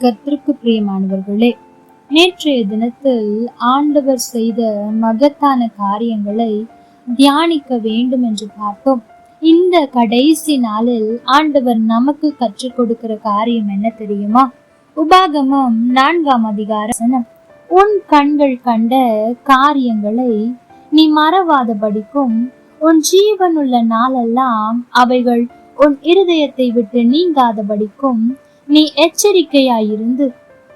கத்திற்கு பிரியமானவர்களே நேற்றைய தினத்தில் ஆண்டவர் செய்த மகத்தான காரியங்களை தியானிக்க வேண்டும் என்று பார்த்தோம். இந்த கடைசி நாளில் ஆண்டவர் நமக்கு கற்றுக் கொடுக்கிற காரியம் என்ன தெரியுமா? உபாகமம் நான்காம் அதிகாரம் உன் கண்கள் கண்ட காரியங்களை நீ மறவாதபடிக்கும் உன் ஜீவனுள்ள நாளெல்லாம் அவைகள் உன் இருதயத்தை விட்டு நீங்காதபடிக்கும் நீ எச்சரிக்கையாயிருந்து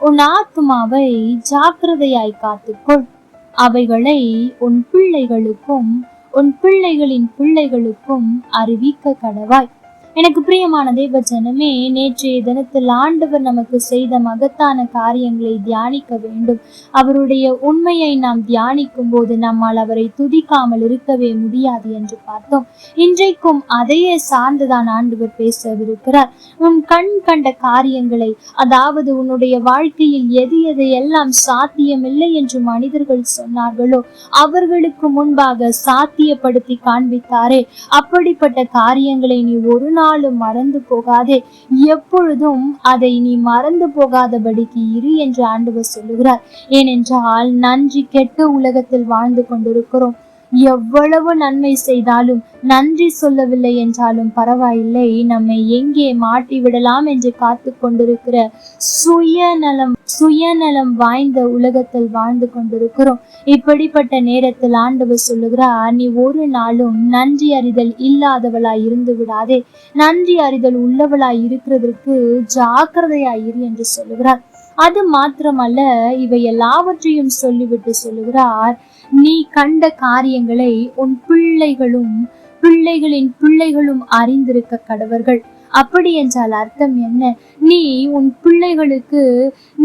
உன் ஆத்மாவை ஜாக்கிரதையாய் காத்துக்கொள். அவைகளை உன் பிள்ளைகளுக்கும் உன் பிள்ளைகளின் பிள்ளைகளுக்கும் அறிவிக்க கடவாய். எனக்கு பிரியமான தேவ ஜனமே நேற்றைய தினத்தில் ஆண்டவர் நமக்கு செய்த மகத்தான காரியங்களை தியானிக்க வேண்டும். அவருடைய உண்மையை நாம் தியானிக்கும் போது நம்மால் அவரை துதிக்காமல் இருக்கவே முடியாது என்று பார்த்தோம். இன்றைக்கும் அதையே சார்ந்துதான் ஆண்டவர் பேசவிருக்கிறார். உன் கண் கண்ட காரியங்களை அதாவது உன்னுடைய வாழ்க்கையில் எது எது எல்லாம் சாத்தியமில்லை என்று மனிதர்கள் சொன்னார்களோ அவர்களுக்கு முன்பாக சாத்தியப்படுத்தி காண்பித்தாரே. அப்படிப்பட்ட காரியங்களை நீ ஒரு நாளும் மறந்து போகாதே. எப்பொழுதும் அதை நீ மறந்து போகாதபடிக்கு இரு என்று ஆண்டவர் சொல்லுகிறார். ஏனென்றால் நன்றி கெட்டு உலகத்தில் வாழ்ந்து கொண்டிருக்கிறோம். எவ்வளவு நன்மை செய்தாலும் நன்றி சொல்லவில்லை என்றாலும் பரவாயில்லை. நம்மை எங்கே மாட்டி விடலாம் என்று காத்து கொண்டிருக்கிற சுயநலம் சுயநலம் வாய்ந்த உலகத்தில் வாழ்ந்து கொண்டிருக்கிறோம். இப்படிப்பட்ட நேரத்தில் ஆண்டவர் சொல்லுகிறார் நீ ஒரு நாளும் நன்றி அறிதல் இல்லாதவளாய் இருந்து விடாதே. நன்றி அறிதல் உள்ளவளாய் இருக்கிறதற்கு ஜாக்கிரதையாயிரு என்று சொல்லுகிறார். அது மாத்திரமல்ல இவை எல்லாவற்றையும் சொல்லிவிட்டு சொல்லுகிறார் நீ கண்ட காரியங்களை உன் பிள்ளைகளும் பிள்ளைகளின் பிள்ளைகளும் அறிந்திருக்க கடவர்கள். அப்படி என்றால் அர்த்தம் என்ன? நீ உன் பிள்ளைகளுக்கு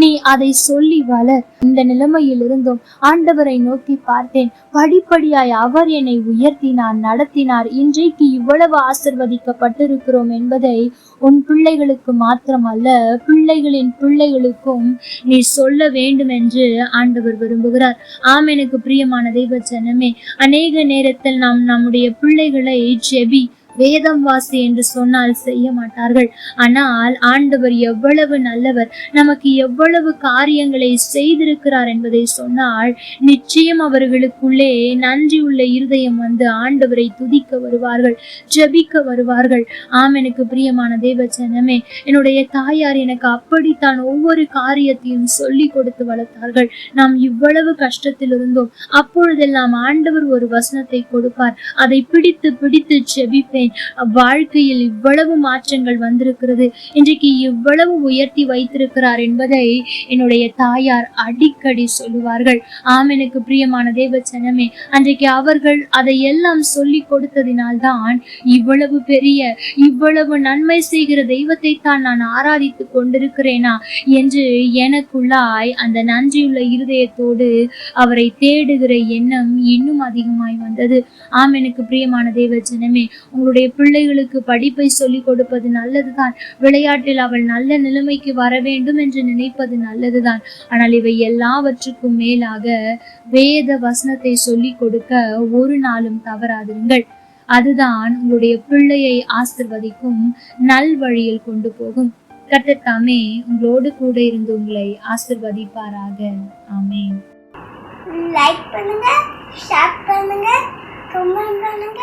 நீ அதை சொல்லி வளர் இந்த நிலைமையில் இருந்தும் ஆண்டவரை நோக்கி பார்த்தேன். படிப்படியாய் அவர் என்னை உயர்த்தினார் நடத்தினார். இன்றைக்கு இவ்வளவு ஆசிர்வதிக்கப்பட்டிருக்கிறோம் என்பதை உன் பிள்ளைகளுக்கு மாத்திரமல்ல பிள்ளைகளின் பிள்ளைகளுக்கும் நீ சொல்ல வேண்டும் என்று ஆண்டவர் விரும்புகிறார். ஆம் எனக்கு பிரியமான தெய்வ ஜனமே அநேக நேரத்தில் நாம் நம்முடைய பிள்ளைகளை ஜெபி வேதம் வாசி என்று சொன்னால் செய்ய மாட்டார்கள். ஆனால் ஆண்டவர் எவ்வளவு நல்லவர் நமக்கு எவ்வளவு காரியங்களை செய்திருக்கிறார் என்பதை சொன்னால் நிச்சயம் அவர்களுக்குள்ளே நன்றி உள்ள இருதயம் வந்து ஆண்டவரை துதிக்க வருவார்கள் ஜபிக்க வருவார்கள். ஆம் எனக்கு பிரியமான தேவச்சனமே என்னுடைய தாயார் எனக்கு அப்படித்தான் ஒவ்வொரு காரியத்தையும் சொல்லி கொடுத்து வளர்த்தார்கள். நாம் இவ்வளவு கஷ்டத்தில் இருந்தோம் அப்பொழுதெல்லாம் ஆண்டவர் ஒரு வசனத்தை கொடுப்பார். அதை பிடித்து பிடித்து ஜெபிப்பேன். பார்த்தேன் வாழ்க்கையில் இவ்வளவு மாற்றங்கள் வந்திருக்கிறது. இன்றைக்கு இவ்வளவு உயர்த்தி வைத்திருக்கிறார் என்பதை என்னுடைய தாயார் அடிக்கடி சொல்லுவார்கள். ஆம் எனக்கு பிரியமான தேவ சனமே அன்றைக்கு அவர்கள் அதை எல்லாம் சொல்லி கொடுத்ததினால்தான் இவ்வளவு பெரிய இவ்வளவு நன்மை செய்கிற தெய்வத்தை தான் நான் ஆராதித்து கொண்டிருக்கிறேனா என்று எனக்குள்ளாய் அந்த நன்றியுள்ள இருதயத்தோடு அவரை தேடுகிற எண்ணம் இன்னும் அதிகமாய் வந்தது. ஆம் எனக்கு பிரியமான தேவ ஜனமே உங்களுடைய பிள்ளைகளுக்கு படிப்பை சொல்லிக் கொடுப்பது நல்லதுதான். விளையாட்டில் அவள் நல்ல நிலைமைக்கு வர வேண்டும் என்று நினைப்பது நல்லதுதான். ஆனால் இவை எல்லாவற்றுக்கும் மேலாக வேத வசனத்தை சொல்லிக் கொடுக்க ஒரு நாளும் தவறாதிருங்கள். அதுதான் உங்களுடைய பிள்ளையை ஆசிர்வதிக்கும் நல் வழியில் கொண்டு போகும். கர்த்தர் தாமே உங்களோடு கூட இருந்து உங்களை ஆசிர்வதிப்பாராக. ஆமே லைக் பண்ணுங்க ஷேர் பண்ணுங்க கமெண்ட் பண்ணுங்க.